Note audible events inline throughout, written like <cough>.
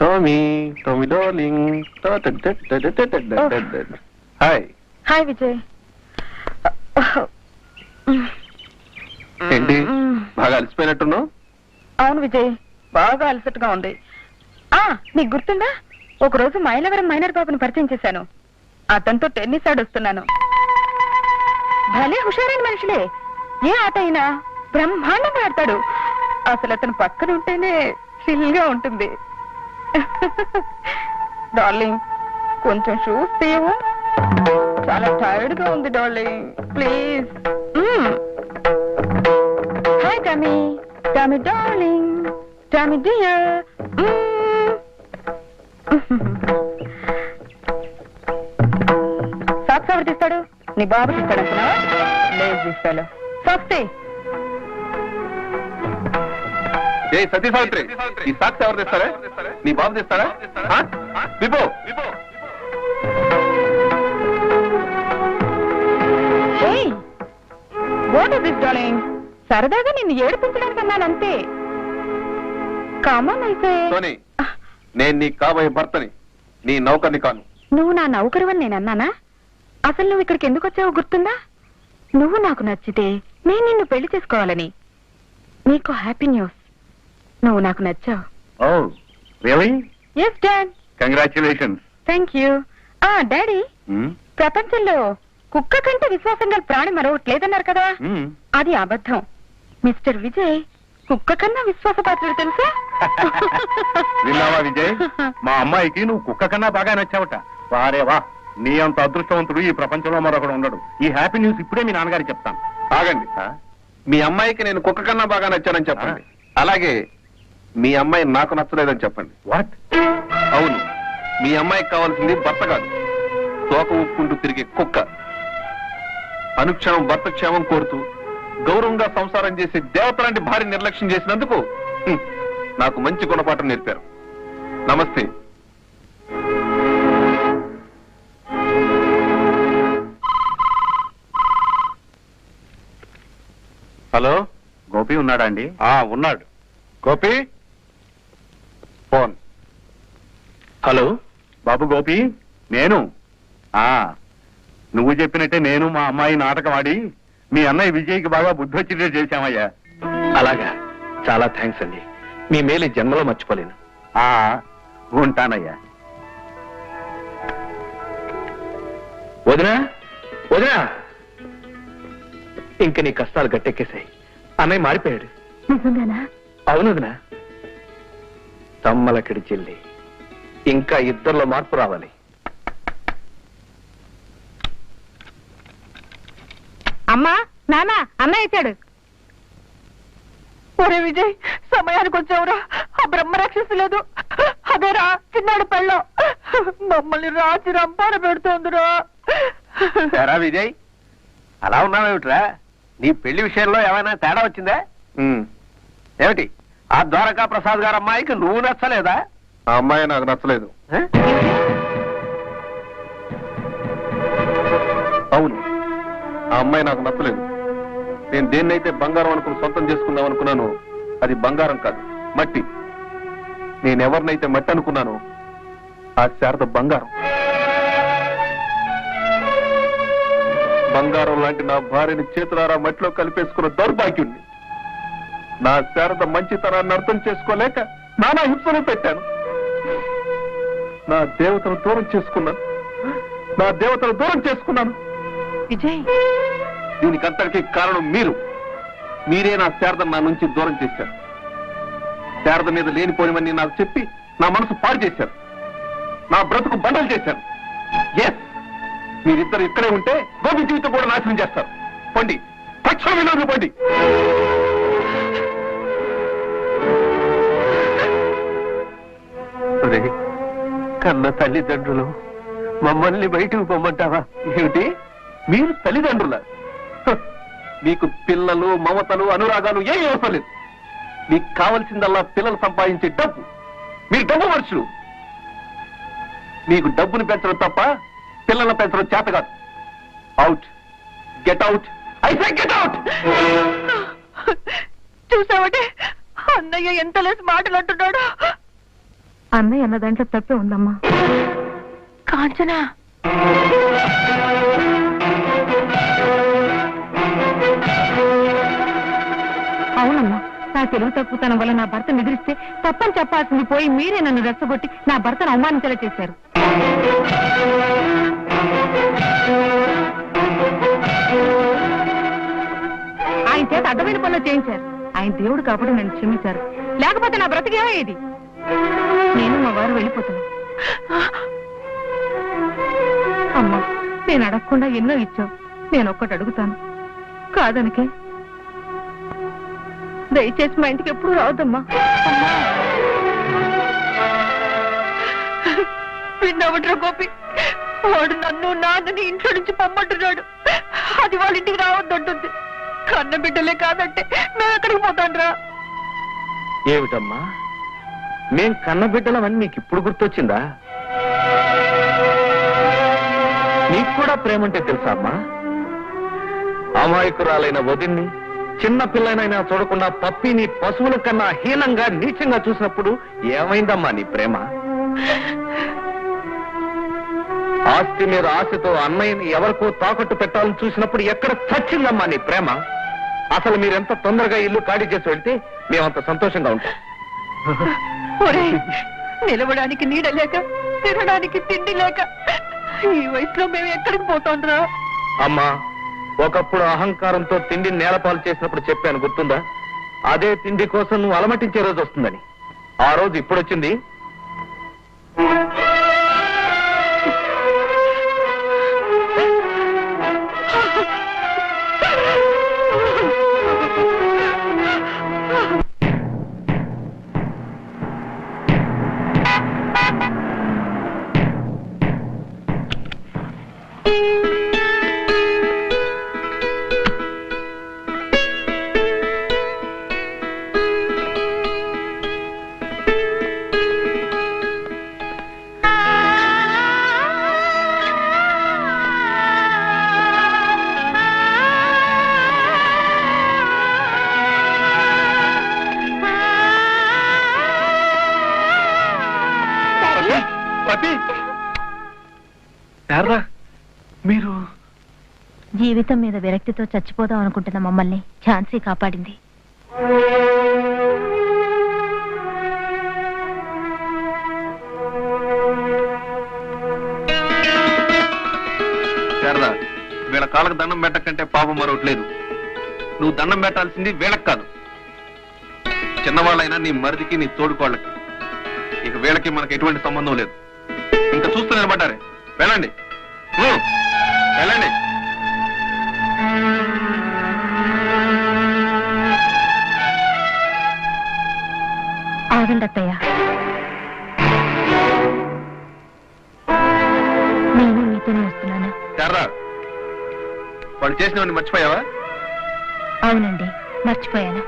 Tommy Tommy darling hi hi Vijay ఏంటి? బాగా అలసిపోయినట్టున్నావు? అవును విజయ్ బాగా అలసటగా ఉంది. ఆ నీకు గుర్తుందా? ఒక రోజు మైలవరం మైనర్ బాబుని పరిచయం చేశాను. అతనితో టెన్నిస్ ఆడొస్తున్నాను. భలే హుషారైన మనుషులే. ఏ ఆట అయినా బ్రహ్మాండంగా ఆడతాడు. అసలు అతను పక్కన ఉంటేనే చిల్గా ఉంటుంది. <laughs> డార్లింగ్ కొంచెం షూస్ తీయవు చాలా టైర్డ్గా ఉంది darling please hi Tommy Tommy darling Tommy dear socks ఎవరు తీస్తాడు? నీ బాబు తీస్తాడు అంటున్నావా లేదు తీస్తాడు. సాక్స్ ఏ సతీ సావిత్రి ఈ సాక్షి ఎవరు తెస్తారా? నీ బాబు తెస్తారా? విపో సరదాగా నిన్ను ఏడిపించడానికి అన్నాను అంతే. కామన్ అయితే. నేను నీ కాబోయే భర్తని నీ నౌకర్ని కాను. నువ్వు నా నౌకరువని నేను అన్నానా? అసలు నువ్వు ఇక్కడికి ఎందుకు వచ్చావో గుర్తుందా? నువ్వు నాకు నచ్చితే నేను నిన్ను పెళ్ళి చేసుకోవాలని. నీకు హ్యాపీ న్యూస్ నువ్వు నాకు నచ్చావు. ఓ really yes dad congratulations thank you ఆ డాడీ ప్రపంచంలో కుక్క కంటే విశ్వాసం గల ప్రాణి మరొకటి లేదన్నారు కదా? అది అబద్ధం. మిస్టర్ విజయ్ కుక్క కన్నా విశ్వాసపాత్రుడు తెలుసా? <laughs> విన్నావా విజయ్? మా అమ్మాయికి నువ్వు కుక్క కన్నా బాగా నచ్చావట. వారే వా నీ అంత అదృష్టవంతుడు ఈ ప్రపంచంలో మరొకడు ఉండడు. ఈ హ్యాపీ న్యూస్ ఇప్పుడే మీ నాన్నగారికి చెప్తాను. ఆగండి. మీ అమ్మాయికి నేను కుక్క కన్నా బాగా నచ్చానని చెప్పండి. అలాగే మీ అమ్మాయి నాకు నచ్చలేదని చెప్పండి. వాట్ అవును. మీ అమ్మాయికి కావాల్సింది భర్త కాదు. తోక ఊపుకుంటూ తిరిగే కుక్క. అనుక్షణం భర్త క్షేమం కోరుతూ గౌరవంగా సంసారం చేసే దేవత లాంటి భార్య నిర్లక్ష్యం చేసినందుకు నాకు మంచి గుణపాఠం నేర్పారు. నమస్తే. హలో గోపి ఉన్నాడా అండి? ఆ ఉన్నాడు. గోపి? ఫోన్. హలో? బాబు గోపి నేను? ఆ నువ్వు చెప్పినట్టే నేను మా అమ్మాయి నాటకం ఆడి మీ అన్నయ్య విజయ్కి బాగా బుద్ధి వచ్చేటట్టు చేశామయ్యా. అలాగా. చాలా థ్యాంక్స్ అండి. మీ మేలు ఈ జన్మలో మర్చిపోలేను. ఆ ఉంటానయ్యా. వదినా వదినా! ఇంక నీ కష్టాలు గట్టెక్కేశాయి. అన్నయ్య మారిపోయాడు. నిజంగానా? అవును వదినా. తమ్మలక్కడి చెల్లి. ఇంకా ఇద్దరిలో మార్పు రావాలి. అమ్మా నాన్న అన్న ఇచ్చాడు ఒరే విజయ్ సమయానికి వచ్చావురా. ఆ బ్రహ్మ రాక్షసి లేదు. అదేరా చిన్నాడు పెళ్ళం. మమ్మల్ని రాచి రంపాన పెడుతోందిరా. ఎరా విజయ్ అలా ఉన్నావేమిట్రా? నీ పెళ్ళి విషయంలో ఏమైనా తేడా వచ్చిందా? ఏమిటి? ఆ ద్వారకా ప్రసాద్ గారు అమ్మాయికి నువ్వు నచ్చలేదా? ఆ అమ్మాయి నాకు నచ్చలేదు? అవును. ఆ అమ్మాయి నాకు నచ్చలేదు. నేను దేన్నైతే బంగారం అనుకుని సొంతం చేసుకుందాం అనుకున్నాను అది బంగారం కాదు మట్టి. నేనెవరినైతే మట్టి అనుకున్నానో ఆ శారద బంగారం. బంగారం లాంటి నా భార్యని చేతులారా మట్టిలో కలిపేసుకున్న దౌర్భాగ్యుణ్ణి. నా శారద మంచితనాన్ని అర్థం చేసుకోలేక నానా హింసలు పెట్టాను. నా దేవతను దూరం చేసుకున్నాను. నా దేవతను దూరం చేసుకున్నాను. విజయ్. దీనికంతటికి కారణం మీరు. మీరే నా శారద నా నుంచి దూరం చేశారు. శారద మీద లేనిపోనివన్నీ నాకు చెప్పి నా మనసు పాడు చేశారు. నా బ్రతుకు బండలు చేశారు. ఎస్ మీరిద్దరు ఇక్కడే ఉంటే గోపి జీవితం కూడా నాశనం చేస్తారు. పండి. తక్షణ విలువలు పండి. కన్న తల్లిదండ్రులు. మమ్మల్ని బయటకు పొమ్మంటావా ఏమిటి? మీరు తల్లిదండ్రుల. మీకు పిల్లలు మమతలు అనురాగాలు ఏం అవసరం మీకు కావలసిందల్లా పిల్లలు సంపాదించే డబ్బు. మీరు డబ్బు మనుషులు. మీకు డబ్బును పెంచడం తప్ప పిల్లల్ని పెంచడం చేత కాదు. Out get out I say get out చూసావంటే? అన్నయ్య ఎంత లేసి మాటలు అంటున్నాడు. అన్నయ్య అన్న దాంట్లో తప్పే ఉందమ్మా. కాంచనా. అవునమ్మా నా తెలుగు తప్పుతనం వల్ల నా భర్త నిద్రిస్తే తప్పని చెప్పాల్సింది పోయి మీరే నన్ను రెచ్చగొట్టి నా భర్తను అవమానించేలా చేశారు. ఆయన చేత అడ్డమైన పనులు చేయించారు. ఆయన దేవుడు కాబట్టి నన్ను క్షమించారు. లేకపోతే నా బ్రతికేమయ్యేది? నేను మా వారు వెళ్ళిపోతాను అమ్మా నేను అడగకుండా ఎన్నో ఇచ్చావు. నేను ఒక్కటి అడుగుతాను. కాదనికే. దయచేసి మా ఇంటికి ఎప్పుడు రావద్దమ్మా. విన్నావుట్రా గోపి వాడు నన్ను నాన్నని ఇంట్లో నుంచి పంపంటున్నాడు అది వాళ్ళ ఇంటికి రావద్దంటుంది. కన్న బిడ్డలే కాదంటే మేము ఎక్కడికి పోతాండ్రా? ఏమిటమ్మా? మేం కన్నబిడ్డలమని నీకు ఇప్పుడు గుర్తొచ్చిందా? నీకు కూడా ప్రేమంటే తెలుసా అమ్మా? అమాయకురాలైన వదిన్ని చిన్న పిల్లనైనా చూడకుండా పప్పిని పశువుల కన్నా హీనంగా నీచంగా చూసినప్పుడు ఏమైందమ్మా నీ ప్రేమ? ఆస్తి మీద ఆశతో అన్నయ్యని ఎవరికో తాకట్టు పెట్టాలని చూసినప్పుడు ఎక్కడ చచ్చిందమ్మా నీ ప్రేమ? అసలు మీరెంత తొందరగా ఇల్లు ఖాళీ చేసి వెళ్తే మేమంత సంతోషంగా ఉంటాం. నిలవడానికి నీడ లేక తినడానికి తిండి లేక ఈ వయసులో మేము ఎక్కడికి పోతాండ్రా? అమ్మా ఒకప్పుడు అహంకారంతో తిండి నేలపాలు చేసినప్పుడు చెప్పాను గుర్తుందా? అదే తిండి కోసం నువ్వు అలమటించే రోజు వస్తుందని. ఆ రోజు ఇప్పుడొచ్చింది? జీవితం మీద విరక్తితో చచ్చిపోదాం అనుకుంటున్న మమ్మల్ని ఝాన్సీ కాపాడింది. శారదా వీళ్ళ కాళ్ళకు దండం పెట్టకంటే పాపం మరొకట్లేదు. నువ్వు దండం పెట్టాల్సింది వీళ్ళకి కాదు. చిన్నవాళ్ళైనా నీ మరిదికి నీ తోడుకోళ్ళకి. ఇక వీళ్ళకి మనకు ఎటువంటి సంబంధం లేదు. ఇంకా చూస్తూ నిలబడ్డారే. వెళ్ళండి. వెళ్ళండి. ఆగండి అత్తయ్య. నేను మీతోనే వస్తున్నాను. శారదా వాళ్ళు చేసినవన్నీ మర్చిపోయావా? అవునండి మర్చిపోయాను.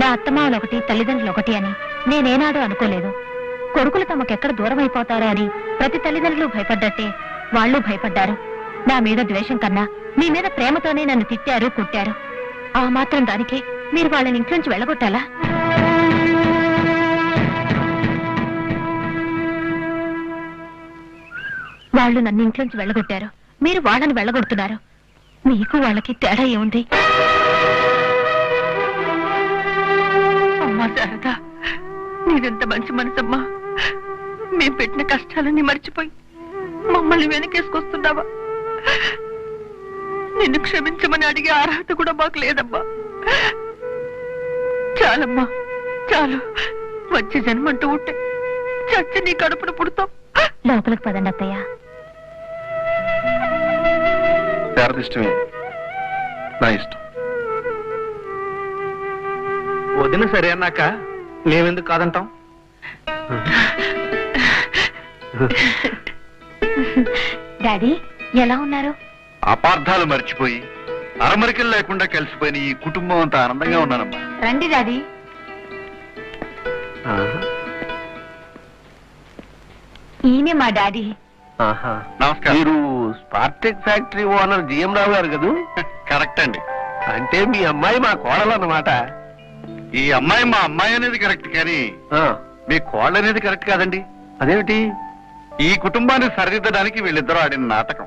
నా అత్తమామలు ఒకటి తల్లిదండ్రులు ఒకటి అని నేనేనాడు అనుకోలేదు. కొడుకులు తమకెక్కడ దూరం అయిపోతారా అని ప్రతి తల్లిదండ్రులు భయపడ్డట్టే వాళ్ళు భయపడ్డారు. నా మీద ద్వేషం కన్నా మీ మీద ప్రేమతోనే నన్ను తిట్టారు కొట్టారు. ఆ మాత్రం దానికి మీరు వాళ్ళని ఇంట్లోంచి వెళ్ళగొట్టాలా? వాళ్ళు నన్ను ఇంట్లోంచి వెళ్ళగొట్టారు. మీరు వాళ్ళని వెళ్ళగొడుతున్నారు. మీకు వాళ్ళకి తేడా ఏముంది? అమ్మా శారద నీదెంత మంచి మనసమ్మా. మేము పెట్టిన కష్టాలన్నీ మర్చిపోయి మమ్మల్ని వెనకేసుకొస్తున్నావా? నిన్ను క్షమించమని అడిగే అర్హత కూడా మాకు లేదమ్మా. చాలమ్మా చాలు. వచ్చే జన్మంటూ ఉంటే చచ్చి నీ కడుపును పుడతాం. లోపలికి పదండి అత్తయ్య. శారద ఇష్టమే నా ఇష్టం. వదిన సరే అన్నాక మేమెందుకు కాదంటాం? డాడీ ఎలా ఉన్నారు? అపార్థాలు మర్చిపోయి అరమరికలు లేకుండా కలిసిపోయిన ఈ కుటుంబం అంతా ఆనందంగా ఉన్నానమ్మా. రండి డాడీ. ఈయనే మా డాడీ. నమస్కారం. మీరు Spartek factory owner GM Rao garu కదూ? <laughs> కరెక్ట్ అండి. అంటే మీ అమ్మాయి మా కోడలు అన్నమాట ఈ అమ్మాయి మా అమ్మాయి అనేది కరెక్ట్ కానీ మీ కోళ్ళ అనేది కరెక్ట్ కాదండి. అదేమిటి? ఈ కుటుంబాన్ని సరిదిద్దడానికి వీళ్ళిద్దరూ ఆడిన నాటకం.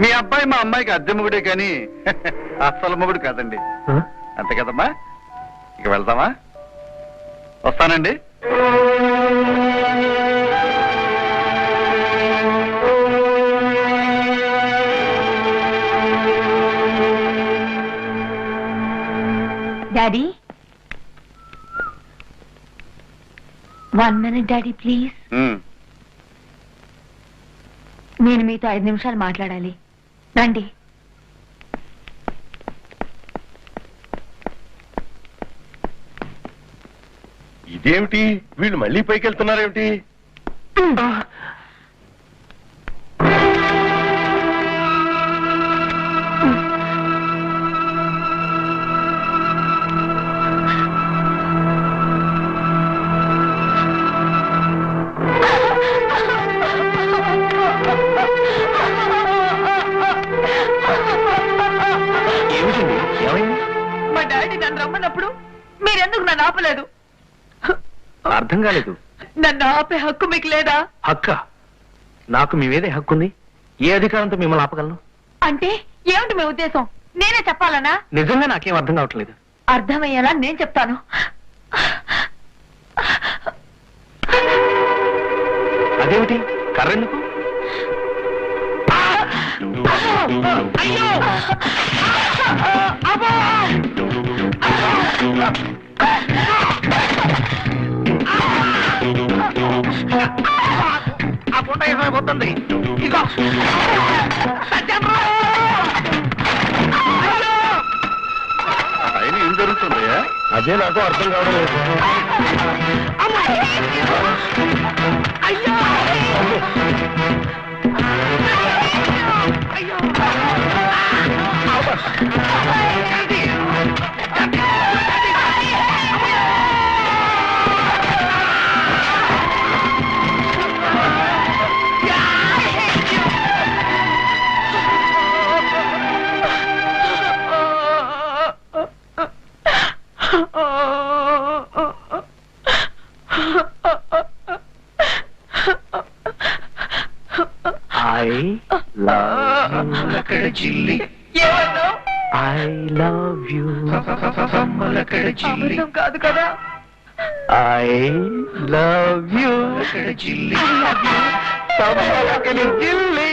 మీ అబ్బాయి మా అమ్మాయికి అద్దె మొగుడే కానీ <laughs> అస్సలు మొగుడు కాదండి. అంతే కదమ్మా? ఇక వెళ్దామా? వస్తానండి. Daddy one minute daddy please. నేను మీతో ఐదు నిమిషాలు మాట్లాడాలి. రండి. ఇదేమిటి? వీళ్ళు మళ్ళీ పైకి వెళ్తున్నారేమిటి అర్థం కాలేదు. నన్ను ఆపే హక్కు మీకు లేదా? హక్క? నాకు మీ మీదే హక్కు ఉంది ఏ అధికారంతో మిమ్మల్ని ఆపగలను? అంటే ఏమిటి మీ ఉద్దేశం? నేనే చెప్పాలనా? నిజంగా నాకేం అర్థం కావట్లేదు అర్థమయ్యేలా నేను చెప్తాను. అదేమిటి? కర్రెందుకు? ఆయన ఏం జరుగుతుందయ్యా అదే నాకు అర్థం కావడం లేదు ఐ లవ్ ఏమన్నావు? ఐ లవ్ యూ అబద్ధం కాదు కదా? I love you I love you. జిల్లి.